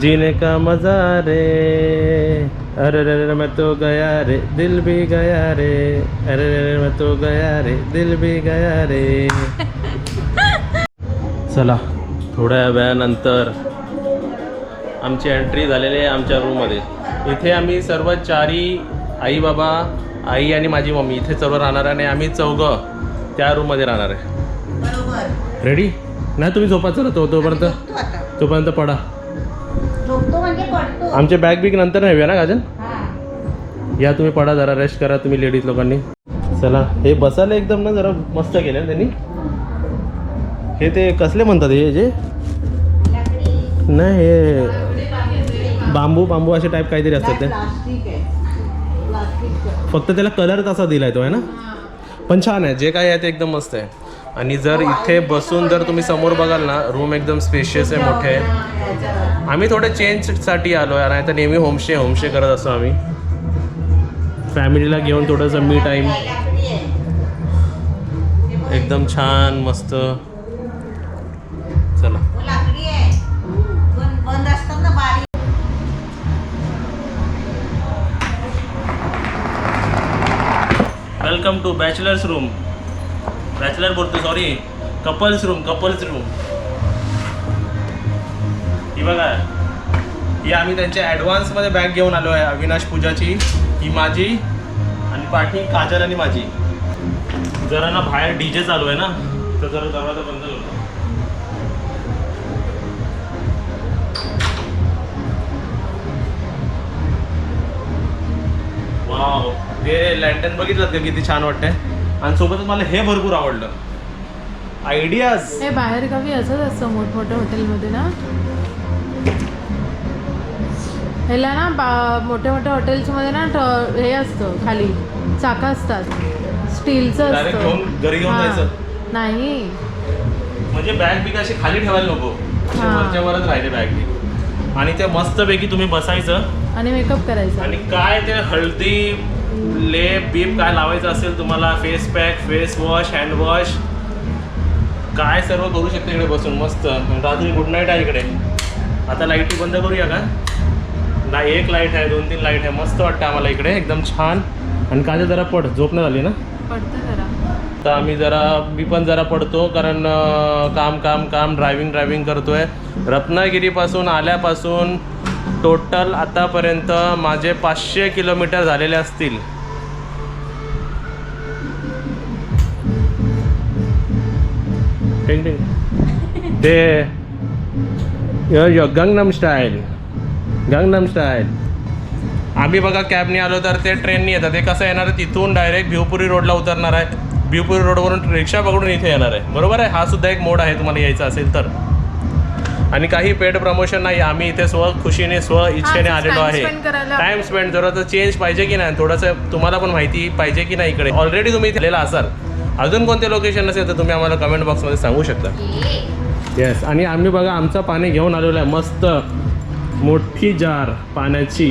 जीने का मजा रे। अरे रे रे मैं तो गया रे। दिल भी गया रे। अरे रे रे मैं तो गया रे। दिल भी गया रे। चला थोड्या वेळानंतर आमची एंट्री झालेली आहे आमच्या रूममध्ये इथे आम्ही सर्व चारी आई बाबा आई आणि माझी मम्मी इथे सर्व राहणार आहे आणि आम्ही चौघं त्या रूममध्ये राहणार आहे. रेडी नाही तुम्ही झोपा चला तो तोपर्यंत? तोपर्यंत पडा. म्हणजे पडतो. आमचे बॅग बिग नंतर नेऊया ना गाजन हा. या तुम्ही पडा जरा रेस्ट करा तुम्ही लेडीज लोकांनी. चला हे बसायला एकदम ना जरा मस्त केलं त्यांनी. हे ते कसले म्हणतात हे जे? नाही हे बांबू बांबू असे टाईप काहीतरी असतात ते. फक्त त्याला कलर तसा दिलाय तो आहे ना? पण छान आहे जे काही आहे ते एकदम मस्त आहे. आणि जर इथे बसून जर तुम्ही समोर बघाल ना रूम एकदम स्पेशियस आहे मोठे आहे. आम्ही थोडे चेंजसाठी आलो आहे नाही तर नेहमी होमस्टे होमस्टे करत असतो आम्ही. फॅमिलीला घेऊन थोडंसं मी टाईम एकदम छान मस्त. Welcome to bachelors room bachelor बोलतो sorry couples room couples room ही बघा. ही आम्ही त्यांच्या ॲडव्हान्समध्ये बॅग घेऊन आलो आहे अविनाश पूजाची ही माझी आणि पाठी काजल आणि माझी. जरा ना बाहेर डी जे चालू आहे ना तर जरा दरवाजा बंद करतो वाव ते लँटन बघितलं का? किती छान वाटतंय. आणि सोबतच मला हे भरपूर आवडलं. आयडियाज हे बाहेर गावी असंच असतं मोठमोठ्या हॉटेलमध्ये ना? ह्याला ना बा मोठ्या मोठ्या हॉटेल्समध्ये ना हे असतं खाली. चाका असतात. स्टीलचं असतं. घरी घेऊन हां. जायचं? नाही. म्हणजे बॅग बिग अशी खाली ठेवायला नको. हा. वरच्या वरच राहिले बॅग बिग आणि ते मस्तपैकी तुम्ही बसायचं. आणि मेकअप करायचा. आणि काय ते हळदी लेप बीप काय लावायचं असेल तुम्हाला? Face pack face wash hand wash काय सर्व करू शकते इकडे बसून? मस्त. रात्री गुड नाईट आहे इकडे. आता लाईटी बंद करूया का? ना एक लाइट आहे दोन तीन लाइट आहे. मस्त वाटतं आम्हाला इकडे. एकदम छान. आणि काय जरा पड. झोप नाही झाली ना? तर आम्ही जरा मी पण जरा पडतो कारण काम काम काम ड्रायव्हिंग ड्रायव्हिंग करतोय. रत्नागिरीपासून आल्यापासून टोटल आतापर्यंत माझे पाचशे किलोमीटर झालेले असतील. ते य- य- गंगनम स्टाईल गंगनम स्टाईल आम्ही बघा कॅबने आलो तर ते ट्रेननी येतात. ते कसं येणार आहे? तिथून डायरेक्ट भिवपुरी रोडला उतरणार आहे. भिवपुरी रोडवरून रिक्षा पकडून इथे येणार आहे. बरोबर आहे? हा सुद्धा एक मोड आहे तुम्हाला यायचा असेल तर. आणि काही पेड प्रमोशन नाही. आम्ही इथे स्व खुशीने स्व इच्छेने आलेलो आहे. टाइम स्पेंड जरा तर चेंज पाहिजे की नाही? थोडंसं तुम्हाला पण माहिती पाहिजे की नाही इकडे? ऑलरेडी तुम्ही इथे आलेला असाल. अजून कोणते लोकेशन असेल तर तुम्ही आम्हाला कमेंट बॉक्समध्ये सांगू शकता. येस आणि आम्ही बघा आमचं पाणी घेऊन आलेलो आहे. मस्त मोठी जार पाण्याची.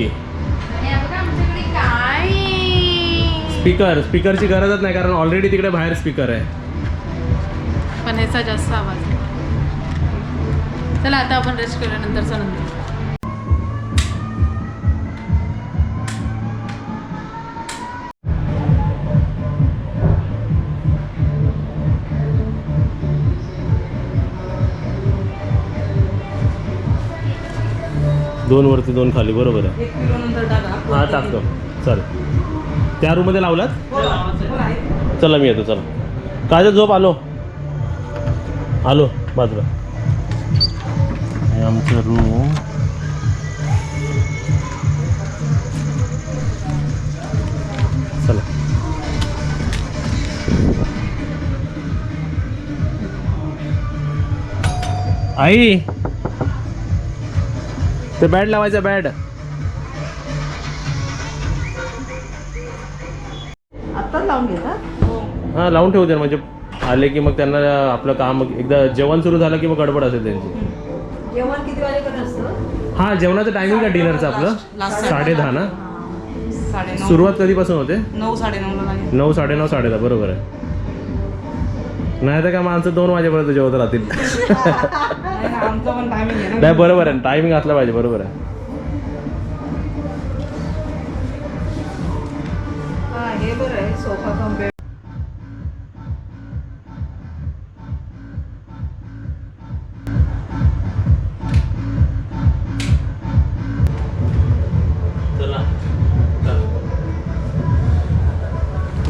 स्पीकर स्पीकरची गरजच नाही कारण ऑलरेडी तिकडे बाहेर स्पीकर आहे. पण ह्याचा जास्त आवाज. चला आता आपण रेस्ट करूया नंतरचा नंतर दोन वरती दोन खाली बरोबर आहे. एक किलो नंतर टाका. हा टाकतो. चल त्या रूममध्ये लावलात? चला मी येतो चला. काजल झोप आलो. आलो बाजूला. हे आमचं रूम चला. आई! ते बॅड लावायचं बॅड आता लावून घेतात हां लावून ठेवू दे म्हणजे आले की मग त्यांना आपलं काम एकदा जेवण सुरू झालं की मग गडबड असेल त्यांची. जेवण किती वाजेपर्यंत असतं? हां जेवणाचं टायमिंग का डिनरचं आपलं. साडे दहा ना साडेनऊ सुरुवात कधीपासून होते? नऊ साडेनऊला लागेल. नऊ साडेनऊ साडेदहा बरोबर आहे. नाही तर काय माणसं दोन वाजेपर्यंत जेवत राहतील. नाही ना, आमचं पण टायमिंग आहे ना. नाही बरोबर आहे. टायमिंग असला पाहिजे बरोबर आहे. हा हे बरं आहे सोफा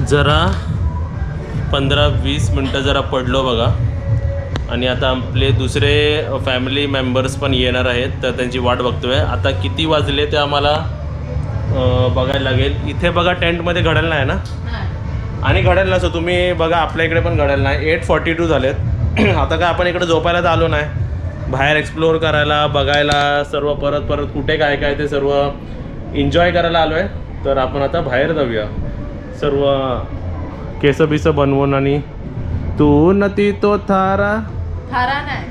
जरा पंधरा वीस मिनटं जरा पडलो बघा. आणि आता आपले दुसरे फॅमिली मेंबर्स पण येणार आहेत तर त्यांची वाट बघतोय. आता किती वाजले ते आम्हाला बघायला लागेल. इथे बघा टेंटमध्ये घडेल नाही ना? आणि घडेल नसो तुम्ही बघा आपल्या इकडे पण घडेल नाही. एट फॉर्टी टू झालेत. आता काय आपण इकडे झोपायला तर आलो नाही. बाहेर एक्सप्लोअर करायला बघायला सर्व परत परत कुठे काय काय ते सर्व एन्जॉय करायला आलो आहे तर आपण आता बाहेर जाऊया. सर्व केस बिस बनवून आणि तू नती तो थारा. थारा नाही.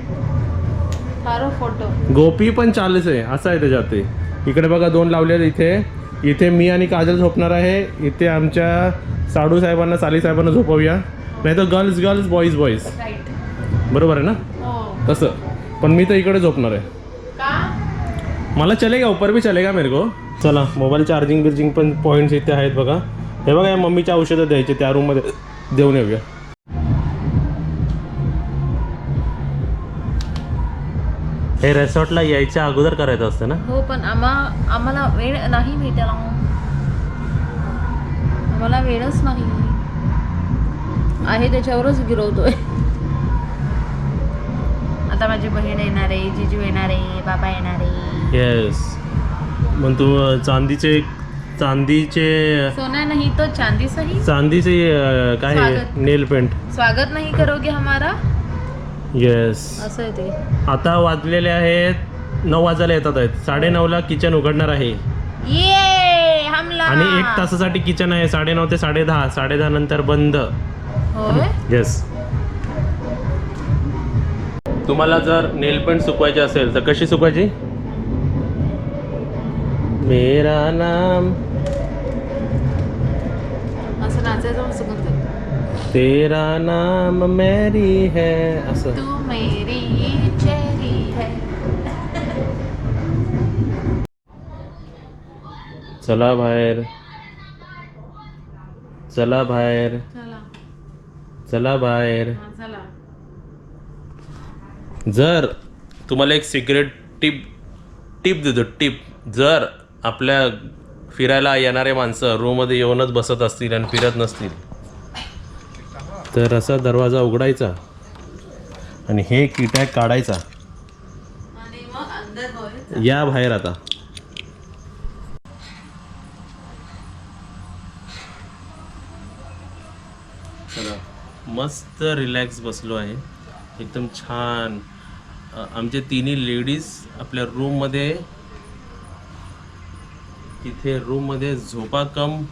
थारो फोटो. गोपी पण चालच आहे असं आहे त्याच्यात ते. इकडे बघा दोन लावले इथे. इथे मी आणि काजल झोपणार आहे. इथे आमच्या साडू साहेबांना साली साहेबांना झोपवूया. नाही तर गर्ल्स गर्ल्स बॉईज बॉईज बरोबर आहे ना? हो. तसं. पण मी तर इकडे झोपणार आहे. मला चलेगा ऊपर भी चलेगा मेरे को? चला मोबाईल चार्जिंग बिर्जिंग पण पॉईंट्स इथे आहेत बघा. हे बघा या मम्मीच्या औषधं द्यायचे त्या रूममध्ये देऊन येऊया. हे रेसॉर्टला यायच्या अगोदर करायचं असतं ना? हो पण आम्हा आम्हाला वेळ नाही भेटायला. आम्हाला वेळच नाही. आहे त्याच्यावरच गिरवतोय. आता माझी बहीण येणार आहे जिजू येणार आहे बाबा येणार आहे. येस मग तू चांदीचे चांदीचे सोना नाही तो चांदी सही? चांदीचे अं, काय स्वागत. Nail paint. स्वागत नाही करोगे हमारा? येस असं आहे ते. आता वाजलेले आहेत नऊ वाजायला येतात आहेत. साडेनऊला किचन उघडणार आहे. ये हमला. आणि एक तासासाठी किचन आहे साडेनऊ ते साडेदहा. साडेदहा नंतर बंद. होय? येस तुम्हाला जर नेल पेंट सुकवायची असेल तर कशी सुकवायची? मेरा नाम तेरा नाम मेरी है असं. तू मेरी चेरी है. चला बाहेर. चला बाहेर. चला. चला बाहेर. जर तुम्हाला एक सिक्रेट टिप टिप देतो टिप. जर आपल्या फिरायला येणारे माणसं रूममध्ये येऊनच बसत असतील आणि फिरत नसतील. तर असा दरवाजा उघडायचा आणि हे किटॅक काढायचा. या बाहेर आता. मस्त रिलॅक्स बसलो आहे. एकदम छान. आमचे तिन्ही लेडीज आपल्या रूममध्ये तिथे रूममध्ये झोपा कम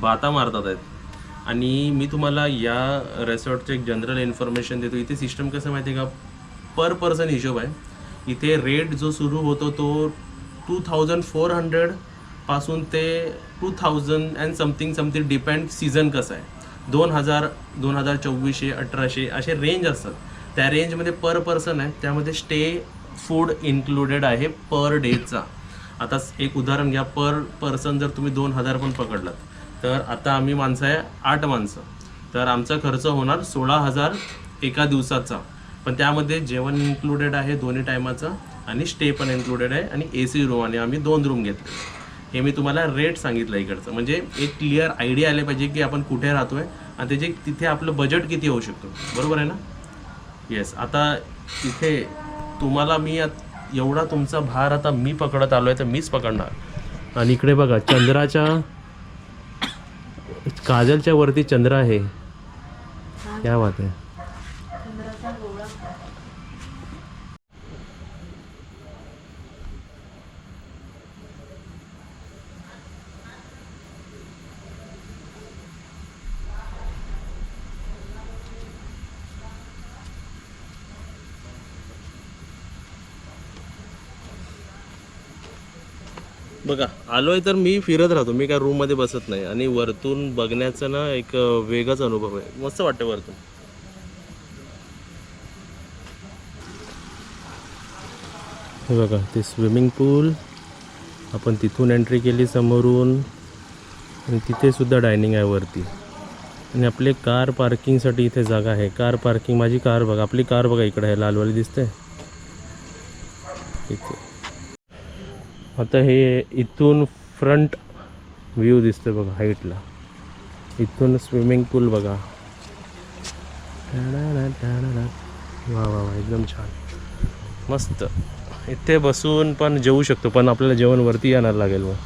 बाता मारतात आहेत. आणि मी तुम्हाला या रेसॉर्टचे एक जनरल इन्फॉर्मेशन देतो. इथे सिस्टम कसं माहिती आहे का? पर पर्सन हिशोब आहे. इथे रेट जो सुरू होतो तो टू थाउजंड फोर हंड्रेडपासून ते two thousand and something something depend season कसं आहे. दोन हजार दोन हजार चोवीसशे अठराशे असे रेंज असतात. त्या रेंजमध्ये पर पर्सन आहे. त्यामध्ये स्टे फूड इन्क्लुडेड आहे पर डेचा आता एक उदाहरण घ्या. पर पर्सन जर तुम्ही दोन हजार पण पकडलात तर आता आम्ही माणसं आहे आठ माणसं. तर आमचा खर्च होणार सोळा हजार एका दिवसाचा. पण त्यामध्ये जेवण इन्क्लुडेड आहे दोन्ही टायमाचं आणि स्टे पण इन्क्लुडेड आहे आणि ए सी रूम आणि आम्ही दोन रूम घेतले. हे मी तुम्हाला रेट सांगितलं इकडचं. म्हणजे एक क्लिअर आयडिया आले पाहिजे की आपण कुठे राहतो आहे आणि त्याचे तिथे आपलं बजेट किती होऊ शकतो. बरोबर आहे ना? येस आता इथे तुम्हाला मी आत- एवढा तुमचा भार आता मी पकडत आलो आहे तर मीच पकडणार. आणि इकडे बघा चंद्राच्या काजलच्या वरती चंद्र आहे. क्या बात आहे. बघा आलोय तर मी फिरत राहतो. मी काय रूममध्ये बसत नाही. आणि वरतून बघण्याचा ना एक वेगळाच अनुभव आहे. मस्त वाटतं वरतून. हे बघा ते स्विमिंग पूल आपण तिथून एंट्री केली समोरून. आणि तिथे सुद्धा डायनिंग आहे वरती. आणि आपले कार पार्किंगसाठी इथे जागा आहे. कार पार्किंग माझी कार बघा. आपली कार बघा इकडे आहे लालवाली दिसते. इथे. आता हे इथून फ्रंट व्ह्यू दिसतो बघा हाईटला इथून स्विमिंग पूल बघा. वा वा वा एकदम छान. मस्त. इथे बसून पण जेवू शकतो पण आपल्याला जेवण वरती येणार लागेल मग.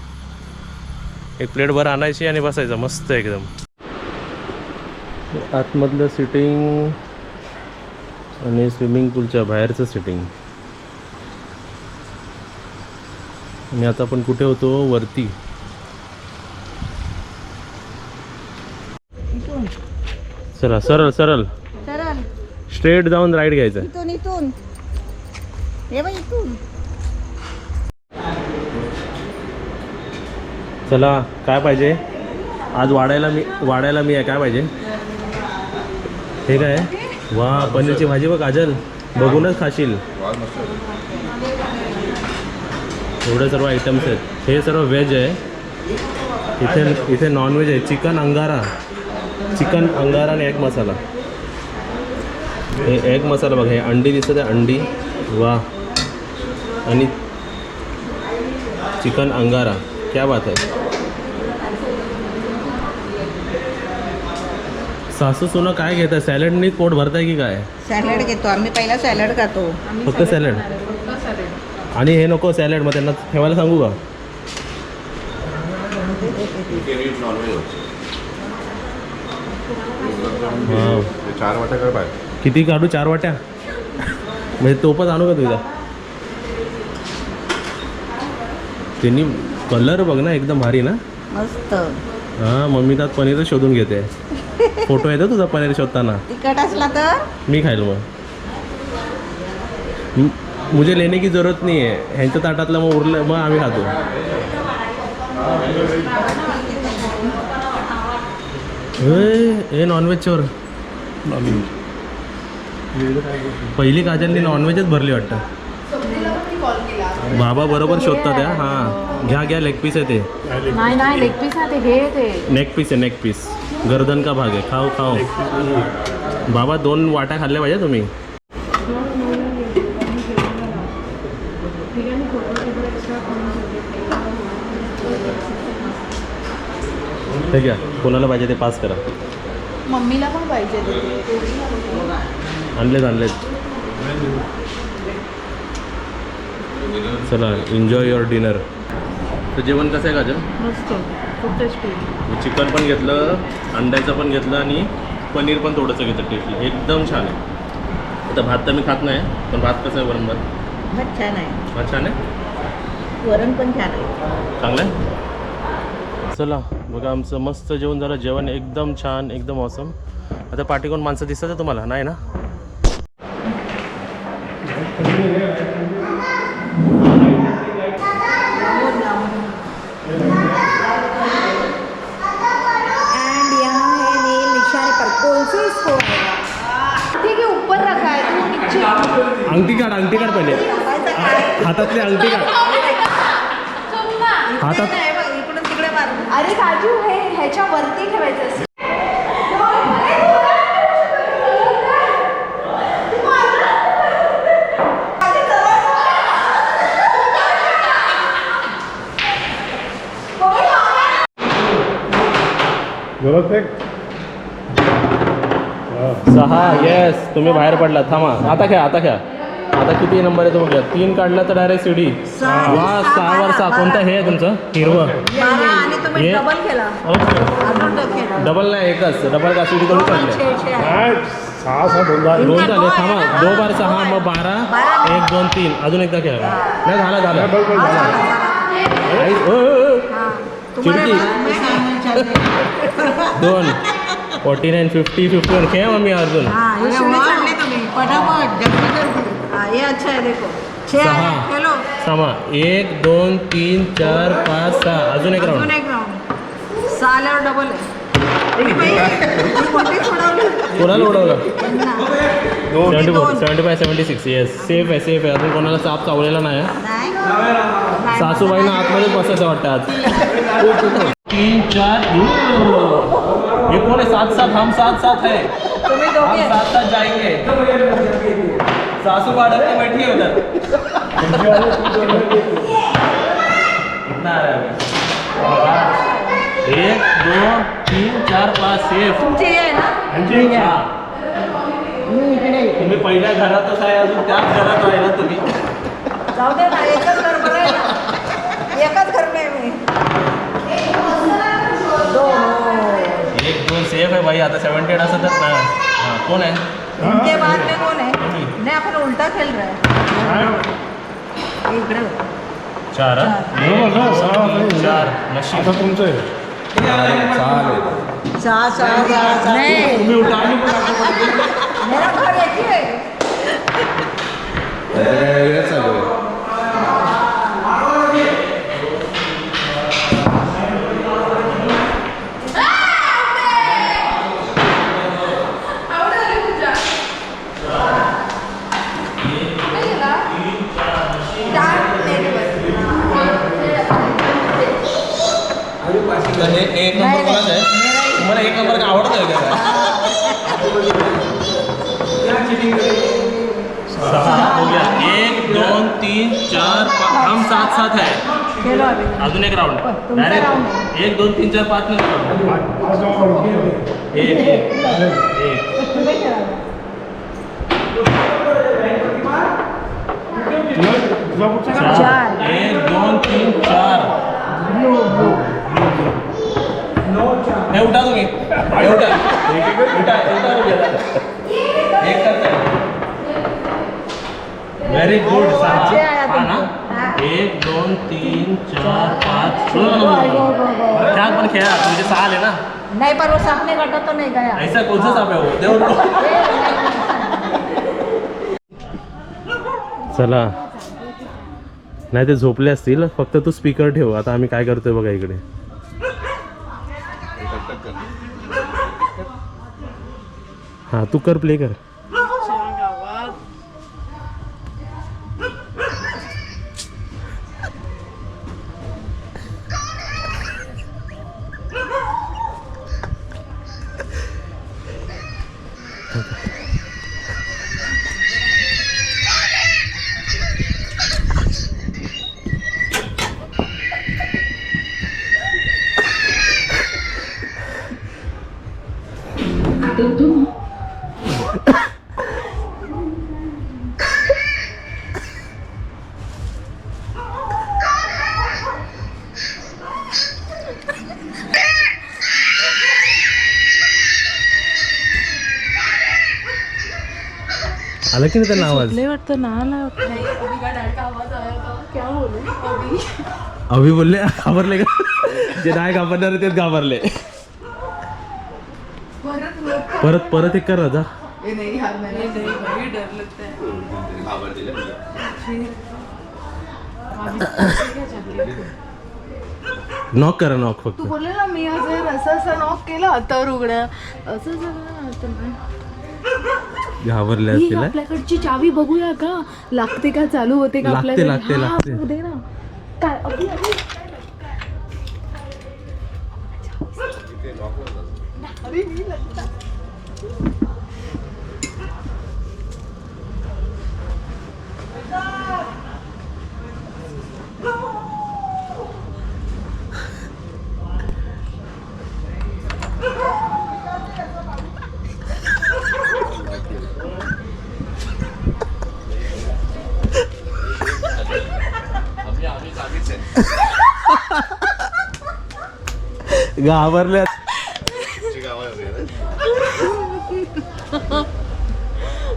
एक प्लेट भर आणायची आणि बसायचं मस्त एकदम. आतमधलं सिटिंग आणि स्विमिंग पूलच्या बाहेरचं सिटिंग आणि आता आपण कुठे होतो? वरती. चला सरळ सरळ सरळ. स्ट्रेट जाऊन राईट घ्यायचं इथून इथून. हे बघ इथून. चला काय पाहिजे? आज वाढायला मी वाढायला मी आहे काय पाहिजे? हे काय? आहे? वा पनीरची भाजी बघ काजल बघूनच खाशील. एवढे सर्व आयटम्स आहेत. हे सर्व व्हेज आहे. इथे इथे नॉनव्हेज आहे. चिकन अंगारा. चिकन अंगारा आणि एग मसाला हे एग मसाला बघ हे अंडी दिसत आहे अंडी. वा आणि चिकन अंगारा. क्या बात आहे. सासू सोनं काय घेताय? सॅलडनी पोट भरताय की काय? सॅलड घेतो. आम्ही पहिला सॅलड खातो. फक्त सॅलड आणि हे नको सॅलड मग त्यांना ठेवायला सांगू का. चार वाट्या किती काढू? चार वाट्या? म्हणजे तोपच आणू का तुझा? त्यांनी कलर बघ ना एकदम भारी ना. मस्त. हां मम्मी त्यात पनीरच शोधून घेते. फोटो येतो तुझा पनीर शोधताना. तिखट असला तर? मी खाईल मग. म- मुझे लेने की जरूरत नहीं है। ह्यांच्या ताटातलं मग उरलं मग आम्ही खातो. ए नॉनव्हेज चोर पहिली काजलनी नॉनव्हेजच भरली वाटतं. बाबा बरोबर शोधतात त्या हां. घ्या घ्या लेग पीस आहे ते. नाही नाही लेग पीस ना ते हे नेक पीस आहे नेक पीस गर्दन का भाग आहे? खाओ खाओ. बाबा दोन वाट्या खाल्ल्या पाहिजे तुम्ही. ठीक आहे कोणाला पाहिजे ते पास करा. मम्मीला पण पाहिजे आणलेत आणलेत. चला एन्जॉय युअर डिनर तर जेवण कसं आहे काजल? मस्त. खूप टेस्टी मी चिकन पण घेतलं अंड्याचं पण घेतलं आणि पनीर पण थोडंसं घेतलं टेस्टली एकदम छान आहे. आता भात तर मी खात नाही पण भात कसं आहे वरण भात? भात छान आहे. भात छान आहे? वरण पण छान आहे. चांगलं आहे? चला बघा आमचं मस्त जेवण झालं. जेवण एकदम छान एकदम ऑसम आता पाठी कोण माणसं दिसतात आहे तुम्हाला? नाही ना? एंड यहाँ है नील निशाने पर। कौन से इसको? ठीक है ऊपर रखा है तू नीचे। अंगठी काढ अंगठी काढ पहिले. हातातली अंगठी काढ. हातात अरे राजू हे ह्याच्या वरती ठेवायचं असतं. सहा येस तुम्ही बाहेर पडला थांबा. आता घ्या आता घ्या आता किती नंबर आहे तुम्ही घ्या तीन काढला तर डायरेक्ट सीडी वा सहा वर सहा कोणतं हे आहे तुमचं? हिरवं. बारा आणि तुम्ही हे- डबल केला. ओके. डबल नाही एकच. डबल का सीडी थोडी काढले छे छे आहे. दोन झाले. थांबा. दो बार सहा मग बारा. बारा. एक दोन तीन. अजून एकदा खेळ नाही झालं झालं. चिडकी. दोन. Forty nine fifty fifty one. खेळ मम्मी अर्जुन हाँ ये शिवने चढ़ने तुम्हें फटाफट जल्दी जल्दी हाँ ये अच्छा है देखो। छे सहा. हॅलो। समा एक दोन तीन चार पाच सहा अजून एक अजून राऊंड एक राऊंड सहा आल्यावर डबल आहे ही। बाई, ही कोणती सोडवली? कोणाला उडवलं त्यांना. सेवन्टी फोर दोन. Seventy five seventy six yes safe आहे सेफ आहे अजून कोणाला साप चावलेला नाही आहे. नाही? नाही. सासूबाईंना आतमध्येच बसायचं वाटतं आज। तीन चार ये कौन है साथ साथ हम साथ साथ है। तुम्ही हम दोघे साथ साथ जाएंगे। सासू बाडक के बैठी है उधर कितना आ रहा है अभी? एक दो तीन चार पाच सेफ. तुमची हे आहे ना? हा. तुम्ही पहिल्या घरातच आहे अजून त्याच घरात आहे ना तुम्ही. जाऊ दे ना एकच घर बरं आहे ना. एकच घर नाही मी. एक दोन सेफ आहे भाई आता सेवन्टी एट असं तर ना हां कोण आहे? इनके बाद में कौन है? नहीं अपन उल्टा खेल रहे हैं। इकडे हो. चार। हा? चार नशीब। चालेल सहा सहा सहा सहा नहीं मेरा अजून एक राऊंड तुमचा डायरेक्ट एक दोन तीन चार पाच नंबर एक एक. एक तुम्ही खेळा चार चार. एक दोन तीन चार. हे उठा तुम्ही. हे उठा. उठा उठा एक व्हेरी गुड पाचशे आहे आता. हा ना. एक दोन तीन चार पाच त्यात पण खेळा तुमचे सहा आले ना. नहीं पर वो सामने कटा तो नहीं गया. ऐसा कौन सा साप है वो? देव चला. नाही ते झोपले असतील फक्त तू स्पीकर ठेव. आता आम्ही काय करतोय बघा इकडे. हा तू कर प्ले कर. की नाही त्यांना आवाज. लय वाटतं ना आला बोलू अभी अभि बोलले घाबरले का? जे नाही घाबरणारे तेच घाबरले. परत परत एक कर राजा. नॉक करा नॉक फक्त. तू बोलले ना मी असं असं असं नॉक केलं तर उघड्या असं झालं तर नाही. घाबरले ही असतील हा? आपल्याकडची चावी बघूया का लागते का चालू होते का लागते, आपल्याकडे लागते, हा, लागते. बघू दे ना काय. घाबरले वो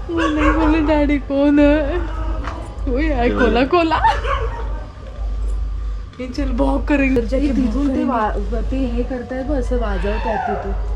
नहीं बोले डैडी कौन है कोई है कोला कोला. हे चल भॉक करेंगे तिथून ते हे करतायत असं वाजवतात तिथून